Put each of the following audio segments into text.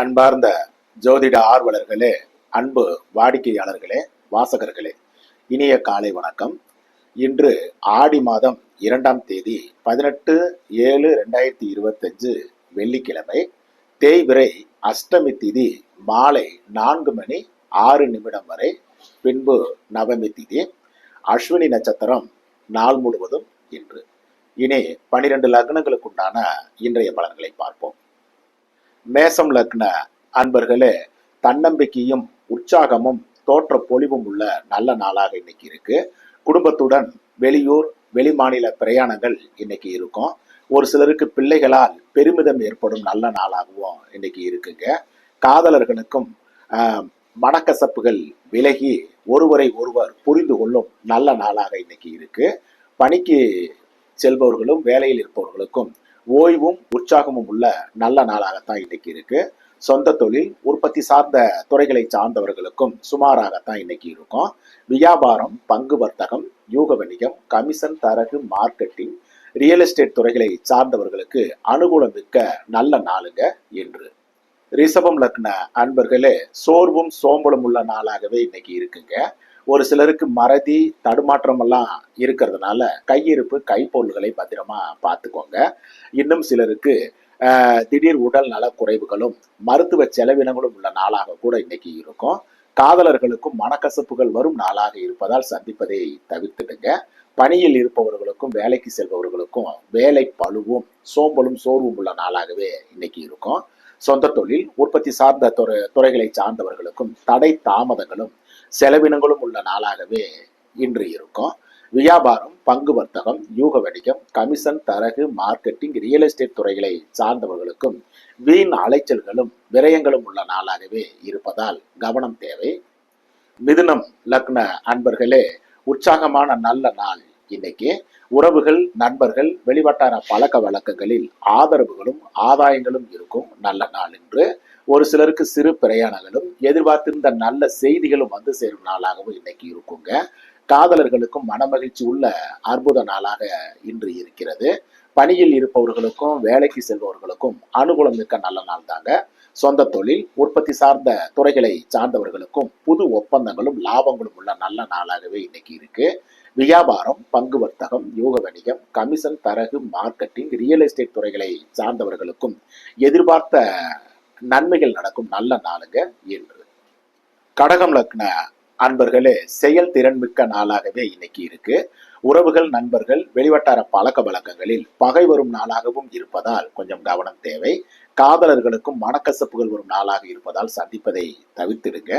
அன்பார்ந்த ஜோதிட ஆர்வலர்களே அன்பு வாடிக்கையாளர்களே வாசகர்களே இனிய காலை வணக்கம். இன்று ஆடி மாதம் இரண்டாம் தேதி பதினெட்டு ஏழு ரெண்டாயிரத்தி இருபத்தஞ்சு வெள்ளிக்கிழமை தேய்விரை அஷ்டமி திதி மாலை நான்கு மணி ஆறு நிமிடம் வரை பின்பு நவமி திதி அஸ்வினி நட்சத்திரம் நாள் முழுவதும் இன்று. இனி பனிரெண்டு லக்னங்களுக்குண்டான இன்றைய பலன்களை பார்ப்போம். மேசம் லக்ன அன்பர்களே தன்னம்பிக்கையும் உற்சாகமும் தோற்ற பொலிவும் உள்ள நல்ல நாளாக இன்னைக்கு இருக்கு. குடும்பத்துடன் வெளியூர் வெளிமாநில பிரயாணங்கள் இன்னைக்கு இருக்கும். ஒரு சிலருக்கு பிள்ளைகளால் பெருமிதம் ஏற்படும் நல்ல நாளாகவும் இன்னைக்கு இருக்குங்க. காதலர்களுக்கும் மனக்கசப்புகள் விலகி ஒருவரை ஒருவர் புரிந்து கொள்ளும் நல்ல நாளாக இன்னைக்கு இருக்கு. பணிக்கு செல்பவர்களும் வேலையில் இருப்பவர்களுக்கும் ஓய்வும் உற்சாகமும் உள்ள நல்ல நாளாகத்தான் இன்னைக்கு இருக்கு. சொந்த தொழில் உற்பத்தி சார்ந்த துறைகளை சார்ந்தவர்களுக்கும் சுமாராகத்தான் இன்னைக்கு இருக்கும். வியாபாரம் பங்கு வர்த்தகம் யூக வணிகம் கமிஷன் தரகு மார்க்கெட்டிங் ரியல் எஸ்டேட் துறைகளை சார்ந்தவர்களுக்கு அனுகூலம் மிக்க நல்ல நாளுங்க என்று ரிஷபம் லக்ன அன்பர்களே சோர்வும் சோம்பலும் உள்ள நாளாகவே இன்னைக்கு இருக்குங்க. ஒரு சிலருக்கு மறதி தடுமாற்றம் எல்லாம் இருக்கிறதுனால கையிருப்பு கைப்பொருள்களை பத்திரமா பார்த்துக்கோங்க. இன்னும் சிலருக்கு ஆஹ், திடீர் உடல் நல குறைவுகளும் மருத்துவ செலவினங்களும் உள்ள நாளாக கூட இன்னைக்கு இருக்கும். காதலர்களுக்கும் மனக்கசப்புகள் வரும் நாளாக இருப்பதால் சந்திப்பதை தவிர்த்துடுங்க. பணியில் இருப்பவர்களுக்கும் வேலைக்கு செல்பவர்களுக்கும் வேலை பழுவும் சோம்பலும் சோர்வும் உள்ள நாளாகவே இன்னைக்கு இருக்கும். சொந்த தொழில் உற்பத்தி சார்ந்த துறை துறைகளை சார்ந்தவர்களுக்கும் தடை தாமதங்களும் செலவினங்களும் உள்ள நாளாகவே இன்று இருக்கும். வியாபாரம் பங்கு வர்த்தகம் யூக வணிகம் கமிஷன் தரகு மார்க்கெட்டிங் ரியல் எஸ்டேட் துறைகளை சார்ந்தவர்களுக்கும் வீண் அலைச்சல்களும் விரயங்களும் உள்ள நாளாகவே இருப்பதால் கவனம் தேவை. மிதுனம் லக்ன அன்பர்களே உற்சாகமான நல்ல நாள் இன்னைக்கு உறவுகள் நண்பர்கள் வெளிவட்டார பழக்க வழக்கங்களில் ஆதரவுகளும் ஆதாயங்களும் இருக்கும் நல்ல நாள் என்று ஒரு சிலருக்கு சிறு பிரயாணங்களும் எதிர்பார்த்திருந்த நல்ல செய்திகளும் வந்து சேரும் நாளாகவும் இன்னைக்கு இருக்குங்க. காதலர்களுக்கும் மனமகிழ்ச்சி உள்ள அற்புத நாளாக இன்று இருக்கிறது. பணியில் இருப்பவர்களுக்கும் வேலைக்கு செல்பவர்களுக்கும் அனுகூலம் மிக்க நல்ல நாள் தாங்க. சொந்த தொழில் உற்பத்தி சார்ந்த துறைகளை சார்ந்தவர்களுக்கும் புது ஒப்பந்தங்களும் லாபங்களும் உள்ள நல்ல நாளாகவே இன்னைக்கு இருக்கு. வியாபாரம் பங்கு வர்த்தகம் யோக வணிகம் கமிஷன் தரகு மார்க்கெட்டிங் ரியல் எஸ்டேட் துறைகளை சார்ந்தவர்களுக்கும் எதிர்பார்த்த நன்மைகள் நடக்கும் நல்ல நாளுங்க என்று கடகம் லக்ன அன்பர்களே செயல் திறன்மிக்க நாளாகவே இன்னைக்கு இருக்கு. உறவுகள் நண்பர்கள் வெளிவட்டார பழக்க வழக்கங்களில் பகை வரும் நாளாகவும் இருப்பதால் கொஞ்சம் கவனம் தேவை. காதலர்களுக்கும் மனக்கசப்புகள் வரும் நாளாக இருப்பதால் சந்திப்பதை தவிர்த்திடுங்க.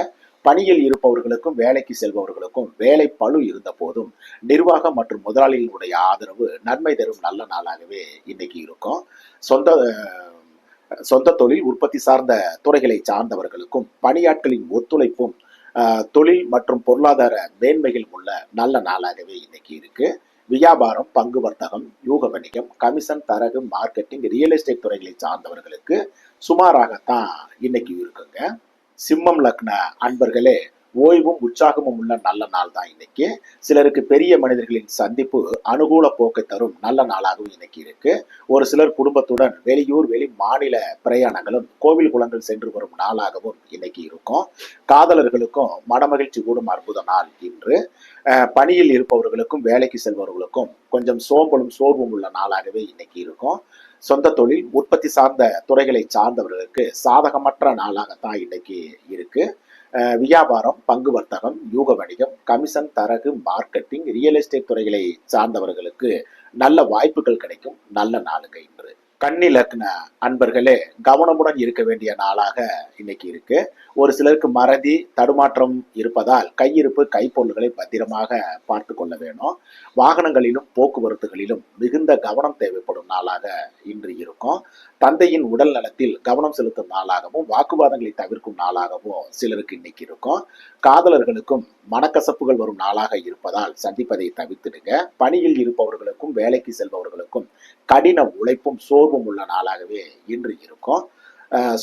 பணியில் இருப்பவர்களுக்கும் வேலைக்கு செல்பவர்களுக்கும் வேலை பளு இருந்த போதும் நிர்வாகம் மற்றும் முதலாளிகளுடைய ஆதரவு நன்மை தரும் நல்ல நாளாகவே இன்னைக்கு இருக்கும். சொந்த சொந்த தொழில் உற்பத்தி சார்ந்த துறைகளை சார்ந்தவர்களுக்கும் பணியாட்களின் ஒத்துழைப்பும் தொழில் மற்றும் பொருளாதார மேன்மைகள் உள்ள நல்ல நாளாகவே இன்னைக்கு இருக்கு. வியாபாரம் பங்கு வர்த்தகம் யூக வணிகம் கமிஷன் தரகு மார்க்கெட்டிங் ரியல் எஸ்டேட் துறைகளை சார்ந்தவர்களுக்கு சுமாராகத்தான் இன்னைக்கு இருக்குங்க. சிம்மம் லக்ன அன்பர்களே ஓய்வும் உற்சாகமும் உள்ள நல்ல நாள் தான் இன்னைக்கு. சிலருக்கு பெரிய மனிதர்களின் சந்திப்பு அனுகூல போக்கை தரும் நல்ல நாளாகவும் இன்னைக்கு இருக்கு. ஒரு சிலர் குடும்பத்துடன் வெளியூர் வெளி மாநில பிரயாணங்களும் கோவில் குளங்கள் சென்று வரும் நாளாகவும் இன்னைக்கு இருக்கும். காதலர்களுக்கும் மனமகிழ்ச்சி கூடும் அற்புத நாள் இன்று. பணியில் இருப்பவர்களுக்கும் வேலைக்கு செல்பவர்களுக்கும் கொஞ்சம் சோம்பலும் சோர்வும் உள்ள நாளாகவே இன்னைக்கு இருக்கும். சொந்த தொழில் உற்பத்தி சார்ந்த துறைகளை சார்ந்தவர்களுக்கு சாதகமற்ற நாளாகத்தான் இன்னைக்கு இருக்கு. வியாபாரம் பங்கு வர்த்தகம் யூக வணிகம் கமிஷன் தரகு மார்க்கெட்டிங் ரியல் எஸ்டேட் துறைகளை சார்ந்தவர்களுக்கு நல்ல வாய்ப்புகள் கிடைக்கும் நல்ல நாளுங்க இன்று. கண்ணிலக்ன அன்பர்களே கவனமுடன் இருக்க வேண்டிய நாளாக இன்னைக்கு இருக்கு. ஒரு சிலருக்கு மறதி தடுமாற்றம் இருப்பதால் கையிருப்பு கைப்பொருள்களை பத்திரமாக பார்த்து கொள்ள வேணும். வாகனங்களிலும் போக்குவரத்துகளிலும் மிகுந்த கவனம் தேவைப்படும் நாளாக இன்று இருக்கும். தந்தையின் உடல் நலத்தில் கவனம் செலுத்தும் நாளாகவும் வாக்குவாதங்களை தவிர்க்கும் நாளாகவும் சிலருக்கு இன்னைக்கு இருக்கும். காதலர்களுக்கும் மனக்கசப்புகள் வரும் நாளாக இருப்பதால் சந்திப்பதை தவிர்த்திடுங்க. பணியில் இருப்பவர்களுக்கும் வேலைக்கு செல்பவர்களுக்கும் கடின உழைப்பும் சோர் சோர்வும் உள்ள நாளாகவே இன்று இருக்கும்.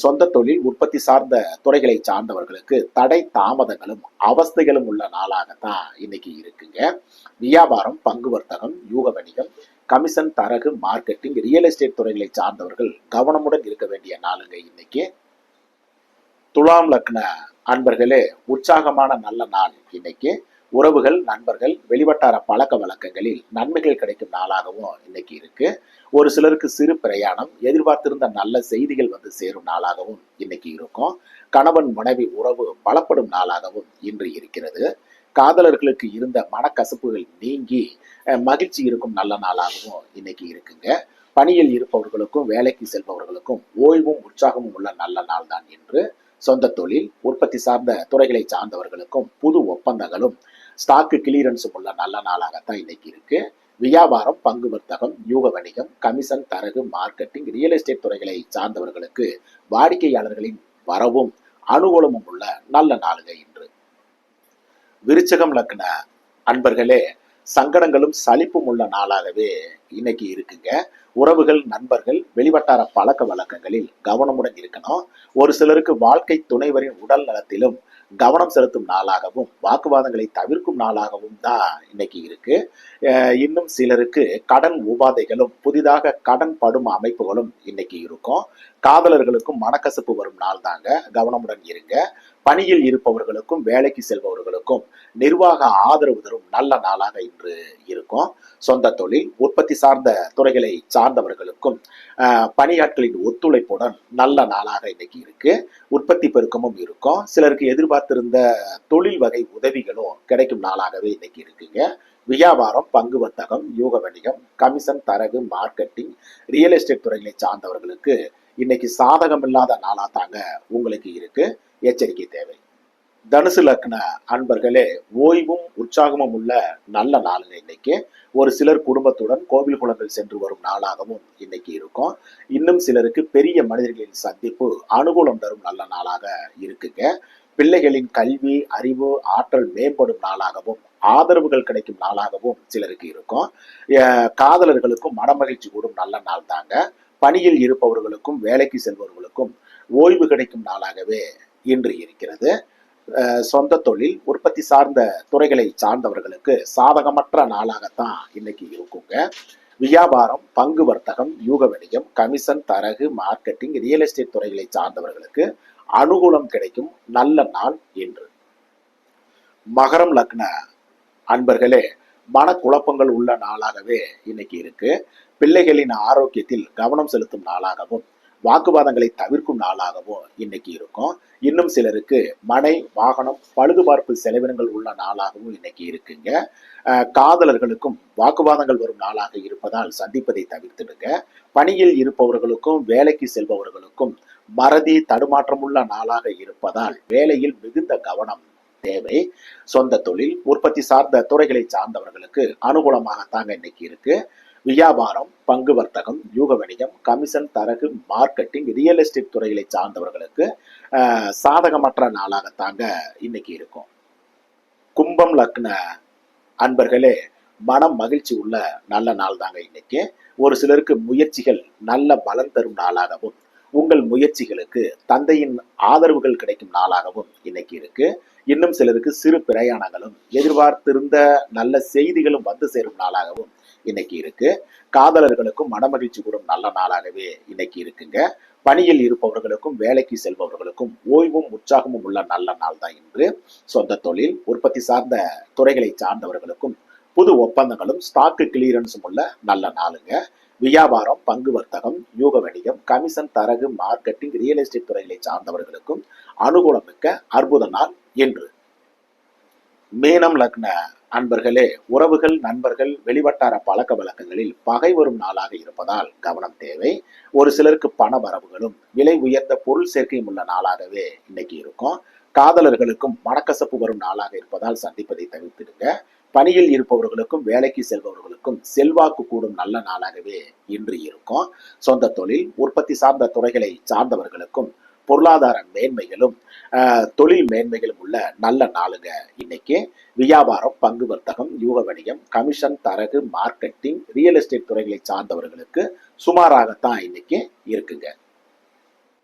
சொந்த தொழில் உற்பத்தி சார்ந்த துறைகளை சார்ந்தவர்களுக்கு தடை தாமதங்களும் அவஸ்தைகளும் உள்ள நாளாகத்தான் இன்னைக்கு இருக்குங்க. வியாபாரம் பங்கு வர்த்தகம் யூக வணிகம் கமிஷன் தரகு மார்க்கெட்டிங் ரியல் எஸ்டேட் துறைகளை சார்ந்தவர்கள் கவனமுடன் இருக்க வேண்டிய நாளுங்க இன்னைக்கு. துலாம் லக்ன அன்பர்களே உற்சாகமான நல்ல நாள் இன்னைக்கு. உறவுகள் நண்பர்கள் வெளிவட்டார பழக்க வழக்கங்களில் நன்மைகள் கிடைக்கும் நாளாகவும் இன்னைக்கு இருக்கு. ஒரு சிலருக்கு சிறு பிரயாணம் எதிர்பார்த்திருந்த நல்ல செய்திகள் வந்து சேரும் நாளாகவும் இன்னைக்கு இருக்கும். கணவன் மனைவி உறவு பலப்படும் நாளாகவும் இன்று இருக்கிறது. காதலர்களுக்கு இருந்த மனக்கசப்புகள் நீங்கி அஹ், மகிழ்ச்சி இருக்கும் நல்ல நாளாகவும் இன்னைக்கு இருக்குங்க. பணியில் இருப்பவர்களுக்கும் வேலைக்கு செல்பவர்களுக்கும் ஓய்வும் உற்சாகமும் உள்ள நல்ல நாள் தான் என்று சொந்த தொழில் உற்பத்தி சார்ந்த துறைகளை சார்ந்தவர்களுக்கும் புது ஒப்பந்தங்களும் ஸ்டாக்கு கிளியரன்ஸும் உள்ள நல்ல நாளாகத்தான் இன்னைக்கு இருக்கு. வியாபாரம் பங்கு வர்த்தகம் யூக வணிகம் கமிஷன் தரகு மார்க்கெட்டிங் ரியல் எஸ்டேட் துறைகளை சார்ந்தவர்களுக்கு வாடிக்கையாளர்களின் வரவும் அனுகூலமும் உள்ள நல்ல நாளுங்க இன்று. விருச்சகம் லக்ன அன்பர்களே சங்கடங்களும் சலிப்பும் உள்ள நாளாகவே இன்னைக்கு இருக்குங்க. உறவுகள் நண்பர்கள் வெளிவட்டார பழக்க வழக்கங்களில் கவனமுடன் இருக்கணும். ஒரு சிலருக்கு வாழ்க்கை துணைவரின் உடல் நலத்திலும் கவனம் செலுத்தும் நாளாகவும் வாக்குவாதங்களை தவிர்க்கும் நாளாகவும் தான் இன்னைக்கு இருக்கு. அஹ் இன்னும் சிலருக்கு கடன் உபாதைகளும் புதிதாக கடன் படும் அமைப்புகளும் இன்னைக்கு இருக்கும். காதலர்களுக்கும் மனக்கசப்பு வரும் நாள் தாங்க கவனமுடன் இருங்க. பணியில் இருப்பவர்களுக்கும் வேலைக்கு செல்பவர்களுக்கும் நிர்வாக ஆதரவு தரும் நல்ல நாளாக இன்று இருக்கும். சொந்த தொழில் உற்பத்தி சார்ந்த துறைகளை சார்ந்தவர்களுக்கும் பணியாட்களின் ஒத்துழைப்புடன் நல்ல நாளாக இன்னைக்கு இருக்கு. உற்பத்தி பெருக்கமும் இருக்கும். சிலருக்கு எதிர்பார்த்திருந்த தொழில் வகை உதவிகளும் கிடைக்கும் நாளாகவே இன்னைக்கு இருக்குங்க. வியாபாரம் பங்கு வர்த்தகம் யூக வணிகம் கமிஷன் தரகு மார்க்கெட்டிங் ரியல் எஸ்டேட் துறைகளை சார்ந்தவர்களுக்கு இன்னைக்கு சாதகம் இல்லாத நாளா தாங்க உங்களுக்கு இருக்கு. எச்சரிக்கை தேவை. தனுசு லக்ன அன்பர்களே ஓய்வும் உற்சாகமும் உள்ள நல்ல நாளுங்க இன்னைக்கு. ஒரு சிலர் குடும்பத்துடன் கோவில் குளங்கள் சென்று வரும் நாளாகவும் இன்னைக்கு இருக்கும். இன்னும் சிலருக்கு பெரிய மனிதர்களின் சந்திப்பு அனுகூலம் தரும் நல்ல நாளாக இருக்குங்க. பிள்ளைகளின் கல்வி அறிவு ஆற்றல் மேம்படும் நாளாகவும் ஆதரவுகள் கிடைக்கும் நாளாகவும் சிலருக்கு இருக்கும். காதலர்களுக்கும் மனமகிழ்ச்சி கூடும் நல்ல நாள் தாங்க. பணியில் இருப்பவர்களுக்கும் வேலைக்கு செல்பவர்களுக்கும் ஓய்வு கிடைக்கும் நாளாகவே இன்று இருக்கிறது. அஹ் சொந்த தொழில் உற்பத்தி சார்ந்த துறைகளை சார்ந்தவர்களுக்கு சாதகமற்ற நாளாகத்தான் இன்னைக்கு இருக்குங்க. வியாபாரம் பங்கு வர்த்தகம் யூக வணிகம் கமிஷன் தரகு மார்க்கெட்டிங் ரியல் எஸ்டேட் துறைகளை சார்ந்தவர்களுக்கு அனுகூலம் கிடைக்கும் நல்ல நாள் இன்று. மகரம் லக்ன அன்பர்களே மனக்குழப்பங்கள் உள்ள நாளாகவே இன்னைக்கு இருக்கு. பிள்ளைகளின் ஆரோக்கியத்தில் கவனம் செலுத்தும் நாளாகவும் வாக்குவாதங்களை தவிர்க்கும் நாளாகவும் இன்னைக்கு இருக்கும். இன்னும் சிலருக்கு மனை வாகனம் பழுதுபார்ப்பு செலவினங்கள் உள்ள நாளாகவும் இன்னைக்கு இருக்குங்க. காதலர்களுக்கும் வாக்குவாதங்கள் வரும் நாளாக இருப்பதால் சந்திப்பதை தவிர்த்துடுங்க. பணியில் இருப்பவர்களுக்கும் வேலைக்கு செல்பவர்களுக்கும் மறதி தடுமாற்றமுள்ள நாளாக இருப்பதால் வேலையில் மிகுந்த கவனம் தேவை. சொந்த தொழில் உற்பத்தி சார்ந்த துறைகளை சார்ந்தவர்களுக்கு அனுகூலமாகத்தாங்க இன்னைக்கு இருக்கு. வியாபாரம் பங்கு வர்த்தகம் யூக வணிகம் கமிஷன் தரகு மார்க்கெட்டிங் ரியல் எஸ்டேட் துறைகளை சார்ந்தவர்களுக்கு அஹ், சாதகமற்ற நாளாகத்தாங்க இன்னைக்கு இருக்கும். கும்பம் லக்ன அன்பர்களே மனம் மகிழ்ச்சி உள்ள நல்ல நாள் தாங்க இன்னைக்கு. ஒரு சிலருக்கு முயற்சிகள் நல்ல பலன் தரும் நாளாகவும் உங்கள் முயற்சிகளுக்கு தந்தையின் ஆதரவுகள் கிடைக்கும் நாளாகவும் இன்னைக்கு இருக்கு. இன்னும் சிலருக்கு சிறு பிரயாணங்களும் எதிர்பார்த்திருந்த நல்ல செய்திகளும் வந்து சேரும் நாளாகவும் இன்னைக்கு இருக்கு. காதலர்களுக்கும் மனமகிழ்ச்சி கூடும் நல்ல நாளாகவே இன்னைக்கு இருக்குங்க. பணியில் இருப்பவர்களுக்கும் வேலைக்கு செல்பவர்களுக்கும் ஓய்வும் உற்சாகமும் உள்ள நல்ல நாள் தான் இன்று. சொந்த தொழில் உற்பத்தி சார்ந்த துறைகளை சார்ந்தவர்களுக்கும் புது ஒப்பந்தங்களும் ஸ்டாக்கு கிளியரன்ஸும் உள்ள நல்ல நாளுங்க. வியாபாரம் பங்கு வர்த்தகம் யூக வணிகம் கமிஷன் தரகு மார்க்கெட்டிங் ரியல் எஸ்டேட் துறைகளை சார்ந்தவர்களுக்கும் அனுகூலமிக்க அற்புத நாள் என்று மீனம் லக்ன அன்பர்களே உறவுகள் நண்பர்கள் வெளிவட்டார பழக்க வழக்கங்களில் பகை வரும் நாளாக இருப்பதால் கவனம் தேவை. ஒரு சிலருக்கு பண வரவுகளும் விலை உயர்ந்த பொருள் சேர்க்கையும் உள்ள நாளாகவே இன்னைக்கு இருக்கும். காதலர்களுக்கும் மனக்கசப்பு வரும் நாளாக இருப்பதால் சந்திப்பதை தவிர்த்திடுங்க. பணியில் இருப்பவர்களுக்கும் வேலைக்கு செல்பவர்களுக்கும் செல்வாக்கு கூடும் நல்ல நாளாகவே இன்று இருக்கும். சொந்த தொழில் உற்பத்தி சார்ந்த துறைகளை சார்ந்தவர்களுக்கும் பொருளாதார மேன்மைகளும் தொழில் மேன்மைகளும் உள்ள நல்ல நாளுங்க இன்னைக்கு. வியாபாரம் பங்கு வர்த்தகம் யூக வணிகம் கமிஷன் தரகு மார்க்கெட்டிங் ரியல் எஸ்டேட் துறைகளை சார்ந்தவர்களுக்கு சுமாராகத்தான் இன்னைக்கு இருக்குங்க.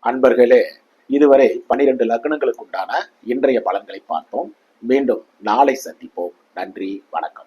அன்பர்களே இதுவரை பனிரெண்டு லக்னங்களுக்கு உண்டான இன்றைய பலன்களை பார்த்தோம். மீண்டும் நாளை சந்திப்போம். நன்றி வணக்கம்.